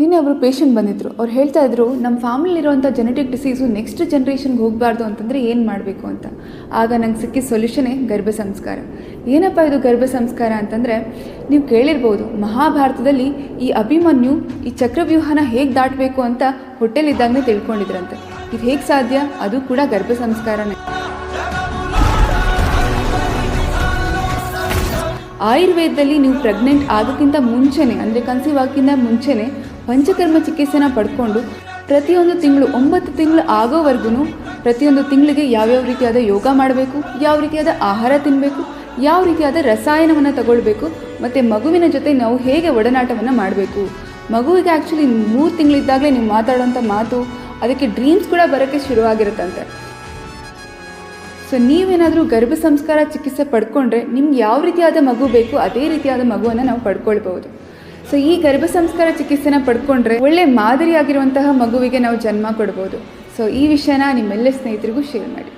ನಿನ್ನೆ ಅವರು ಪೇಷಂಟ್ ಬಂದಿದ್ರು. ಅವ್ರು ಹೇಳ್ತಾ ಇದ್ರು ನಮ್ಮ ಫ್ಯಾಮಿಲಿರುವಂಥ ಜೆನೆಟಿಕ್ ಡಿಸೀಸು ನೆಕ್ಸ್ಟ್ ಜನ್ರೇಷನ್ಗೆ ಹೋಗಬಾರ್ದು ಅಂತಂದರೆ ಏನು ಮಾಡಬೇಕು ಅಂತ. ಆಗ ನಂಗೆ ಸಿಕ್ಕಿದ ಸೊಲ್ಯೂಷನೇ ಗರ್ಭ ಸಂಸ್ಕಾರ. ಏನಪ್ಪ ಇದು ಗರ್ಭ ಸಂಸ್ಕಾರ ಅಂತಂದರೆ, ನೀವು ಕೇಳಿರ್ಬೋದು, ಮಹಾಭಾರತದಲ್ಲಿ ಈ ಅಭಿಮನ್ಯು, ಈ ಚಕ್ರವ್ಯೂಹನ ಹೇಗೆ ದಾಟಬೇಕು ಅಂತ ಹೊಟ್ಟೆಲಿದ್ದಾಗಲೇ ತಿಳ್ಕೊಂಡಿದ್ರಂತೆ. ಇದು ಹೇಗೆ ಸಾಧ್ಯ? ಅದು ಕೂಡ ಗರ್ಭ ಸಂಸ್ಕಾರನೇ. ಆಯುರ್ವೇದದಲ್ಲಿ ನೀವು ಪ್ರೆಗ್ನೆಂಟ್ ಆಗೋಕ್ಕಿಂತ ಮುಂಚೆನೆ, ಅಂದರೆ ಕನ್ಸೀವ್ ಆಗೋಕ್ಕಿಂತ ಮುಂಚೆನೆ ಪಂಚಕರ್ಮ ಚಿಕಿತ್ಸೆನ ಪಡ್ಕೊಂಡು ಪ್ರತಿಯೊಂದು ತಿಂಗಳು ಒಂಬತ್ತು ತಿಂಗಳು ಆಗೋವರೆಗೂ ಪ್ರತಿಯೊಂದು ತಿಂಗಳಿಗೆ ಯಾವ್ಯಾವ ರೀತಿಯಾದ ಯೋಗ ಮಾಡಬೇಕು, ಯಾವ ರೀತಿಯಾದ ಆಹಾರ ತಿನ್ನಬೇಕು ಯಾವ ರೀತಿಯಾದ ರಸಾಯನವನ್ನು ತಗೊಳ್ಬೇಕು, ಮತ್ತು ಮಗುವಿನ ಜೊತೆ ನಾವು ಹೇಗೆ ಒಡನಾಟವನ್ನು ಮಾಡಬೇಕು. ಮಗುವಿಗೆ ಆ್ಯಕ್ಚುಲಿ ಮೂರು ತಿಂಗಳಿದ್ದಾಗಲೇ ನೀವು ಮಾತಾಡೋಂಥ ಮಾತು, ಅದಕ್ಕೆ ಡ್ರೀಮ್ಸ್ ಕೂಡ ಬರೋಕ್ಕೆ ಶುರುವಾಗಿರುತ್ತಂತೆ. ಸೊ ನೀವೇನಾದರೂ ಗರ್ಭ ಸಂಸ್ಕಾರ ಚಿಕಿತ್ಸೆ ಪಡ್ಕೊಂಡ್ರೆ ನಿಮ್ಗೆ ಯಾವ ರೀತಿಯಾದ ಮಗು ಬೇಕು, ಅದೇ ರೀತಿಯಾದ ಮಗುವನ್ನು ನಾವು ಪಡ್ಕೊಳ್ಬೋದು ಸೊ ಈ ಗರ್ಭ ಸಂಸ್ಕಾರ ಚಿಕಿತ್ಸೆನ ಪಡ್ಕೊಂಡ್ರೆ ಒಳ್ಳೆ ಮಾದರಿಯಾಗಿರುವಂತಹ ಮಗುವಿಗೆ ನಾವು ಜನ್ಮ ಕೊಡ್ಬೋದು. ಸೊ ಈ ವಿಷಯನ ನಿಮ್ಮೆಲ್ಲ ಸ್ನೇಹಿತರಿಗೂ ಶೇರ್ ಮಾಡಿ.